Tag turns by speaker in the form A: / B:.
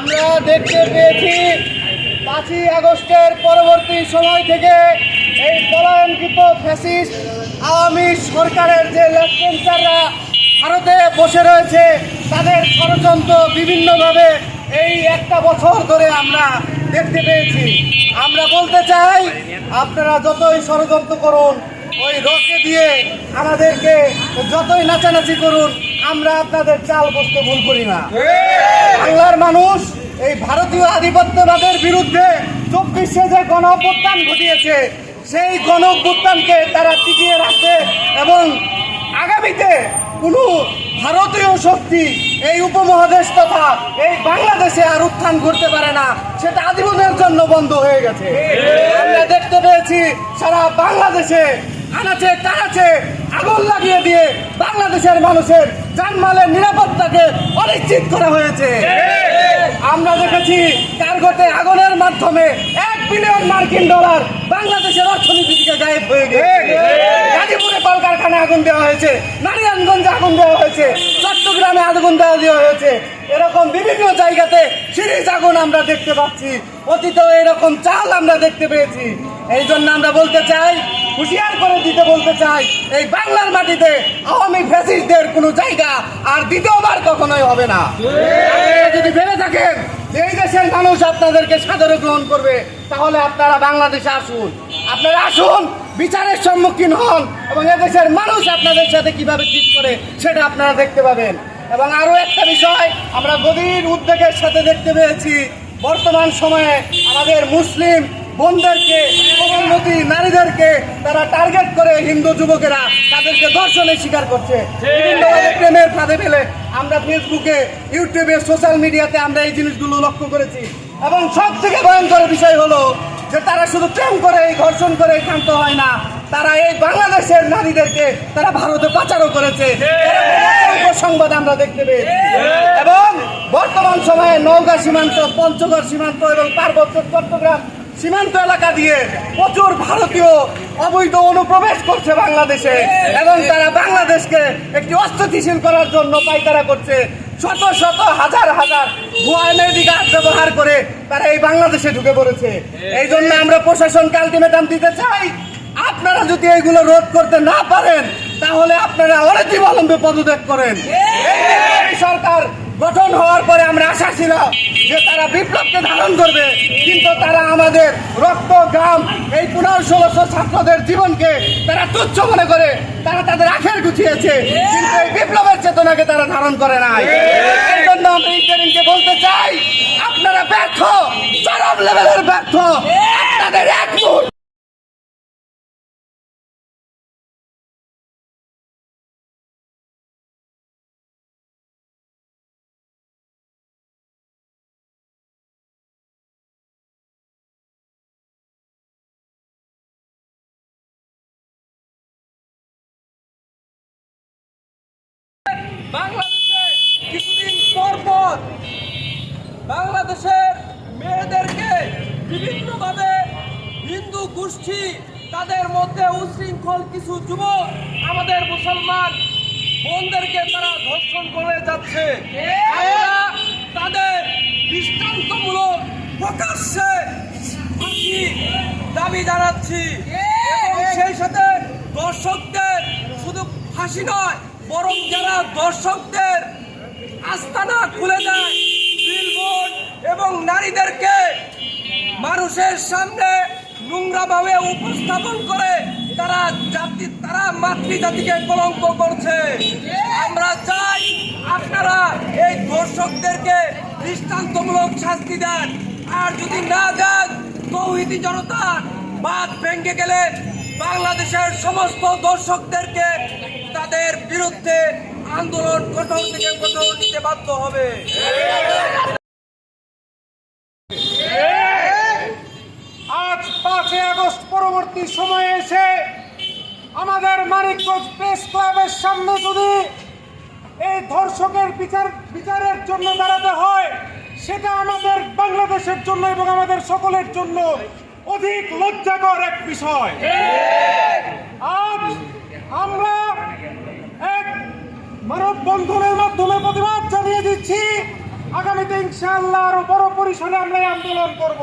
A: আমরা দেখতে পেয়েছি পাঁচই আগস্টের পরবর্তী সময় থেকে এই পলায়নকৃত ফ্যাসিস্ট আওয়ামী সরকারের যে লেফটেন্সাররা ভারতে বসে রয়েছে, তাদের ষড়যন্ত্র বিভিন্নভাবে এই একটা বছর ধরে আমরা দেখতে পেয়েছি। আমরা বলতে চাই, আপনারা যতই ষড়যন্ত্র করুন, ওই রকে দিয়ে আমাদেরকে যতই নাচানাচি করুন, আমরা আপনাদের চাল বসতে ভুল করি না। বাংলার মানুষ এই ভারতীয় আধিপত্যবাদের বিরুদ্ধে চব্বিশে যে গণ অভ্যুত্থান ঘটিয়েছে, সেই গণ অভ্যুত্থানকে তারা টিকিয়ে রাখবে এবং আগামীতে কোনো ভারতীয় শক্তি এই উপমহাদেশ তথা এই বাংলাদেশে আর উত্থান করতে পারে না, সেটা আজীবনের জন্য বন্ধ হয়ে গেছে। আমরা দেখতে পেয়েছি সারা বাংলাদেশে আনাচে কানাচে আগুন লাগিয়ে দিয়ে বাংলাদেশের মানুষের জানমালের নিরাপত্তাকে অনিশ্চিত করা হয়েছে। আমরা দেখেছি কার্গোতে আগুনের মাধ্যমে এক বিলিয়ন মার্কিন ডলার বাংলাদেশের অর্থনীতি থেকে গায়েব হয়ে গেছে। গাজীপুরে কলকারখানা আগুন দেওয়া হয়েছে, নারায়ণগঞ্জে আগুন দেওয়া হয়েছে, চট্টগ্রামে আগুন দেওয়া দেওয়া হয়েছে। এরকম বিভিন্ন জায়গাতে সিরিজ আগুন আমরা দেখতে পাচ্ছি। অতীতেও এরকম চাল আমরা দেখতে পেয়েছি। এই জন্য আমরা বলতে চাই হুঁশিয়ার করে দিতে বলতে চাই, এই বাংলার মাটিতে আওয়ামী ফ্যাসিস্টদের কোনো জায়গা আর দ্বিতীয়বার কখনোই হবে না। যদি ভেবে থাকেন যে এই দেশের মানুষ আপনাদেরকে সাদরে গ্রহণ করবে, তাহলে আপনারা বাংলাদেশে আসুন। আপনারা আসুন, বিচারের সম্মুখীন হন এবং এদেশের মানুষ আপনাদের সাথে কীভাবে ট্রিট করে সেটা আপনারা দেখতে পাবেন। এবং আরও একটা বিষয়, আমরা গভীর উদ্বেগের সাথে দেখতে পেয়েছি, বর্তমান সময়ে আমাদের মুসলিম বোনদেরকে কোমলমতি নারীদেরকে তারা টার্গেট করে হিন্দু যুবকেরা তাদেরকে ধর্ষণের শিকার করছে। বিভিন্নভাবে প্রেমের ফাঁদে ফেলে আমরা ফেসবুকে ইউটিউবে সোশ্যাল মিডিয়াতে আমরা এই জিনিসগুলো লক্ষ্য করেছি। এবং সব থেকে ভয়ঙ্কর বিষয় হলো যে তারা শুধু প্রেম করে এই ধর্ষণ করে ক্ষান্ত হয় না। তারা এই বাংলাদেশের নারীদেরকে তারা ভারতে পাচারও করেছে। সংবাদ আমরা দেখতে পেয়েছি। এবং বর্তমান সময়ে নওগাঁ সীমান্ত পঞ্চগড় সীমান্ত এবং পার্বত্য চট্টগ্রাম সীমান্ত এলাকা দিয়ে প্রচুর ভারতীয় অবৈধ অনুপ্রবেশ করছে বাংলাদেশে। এবং তারা বাংলাদেশকে একটি অস্থিতিশীল করার জন্য পাইতারা করছে। শত শত, হাজার হাজার ভুয়া ব্যবহার করে তারা এই বাংলাদেশে ঢুকে পড়েছে। এই জন্য আমরা প্রশাসনকে আলটিমেটাম দিতে চাই। আপনারা যদি এইগুলো রোধ করতে না পারেন, তাহলে আপনারা অনেক অনতিবিলম্বে পদত্যাগ করেন। সরকার গঠন হওয়ার পরে আমরা আশা ছিল যে তারা বিপ্লবকে ধারণ করবে। কিন্তু তারা আমাদের রক্ত গ্রাম এই পনেরো ষোলোশো ছাত্রদের জীবনকে তারা তুচ্ছ মনে করে, তারা তাদের আখের গুছিয়েছে। কিন্তু এই বিপ্লবের চেতনাকে তারা ধারণ করে নাই। এই জন্য আমরা ইন্টারিমকে বলতে চাই, আপনারা ব্যর্থ, চরম লেভেলের ব্যর্থ। আপনাদের এক মুহূর্ত
B: বাংলাদেশে কিছুদিন পর পর বাংলাদেশের মেয়েদেরকে বিভিন্নভাবে হিন্দু গোষ্ঠী তাদের মধ্যে উশৃঙ্খল কিছু যুবক আমাদের মুসলমান বোনদেরকে তারা ধর্ষণ করে যাচ্ছে। তাদের দৃষ্টান্তমূলক প্রকাশ্যে দাবি জানাচ্ছি। সেই সাথে দর্শকদের শুধু ফাঁসি নয় বরং যারা দর্শকদের আস্তানা খুলে দেয় এবং নারীদেরকে মানুষের সামনে নোংরাভাবে উপস্থাপন করে, তারা জাতি, তারা মাতৃজাতিকে কলঙ্ক করছে। আমরা চাই আপনারা এই দর্শকদেরকে দৃষ্টান্তমূলক শাস্তি দেন। আর যদি না দেন, তৌহিদি জনতা বাদ ভেঙে গেলে বাংলাদেশের সমস্ত দর্শকদেরকে তাদের বিরুদ্ধে আন্দোলন কঠোর থেকে কঠোর নিতে বাধ্য হবে।
C: আজ পাঁচই আগস্ট পরবর্তী সময়ে এসে আমাদের মানিকগঞ্জ প্রেস ক্লাবের সামনে যদি এই ধর্ষকের বিচার, বিচারের জন্য দাঁড়াতে হয়, সেটা আমাদের বাংলাদেশের জন্য এবং আমাদের সকলের জন্য। অধিক লজ্জাকর এক বিষয়। আজ আমরা এক মানব বন্ধনের মাধ্যমে প্রতিবাদ জানিয়ে দিচ্ছি।
A: আগামীতে ইনশাআল্লাহ আরও বড় পরিসরে আমরা আন্দোলন করব।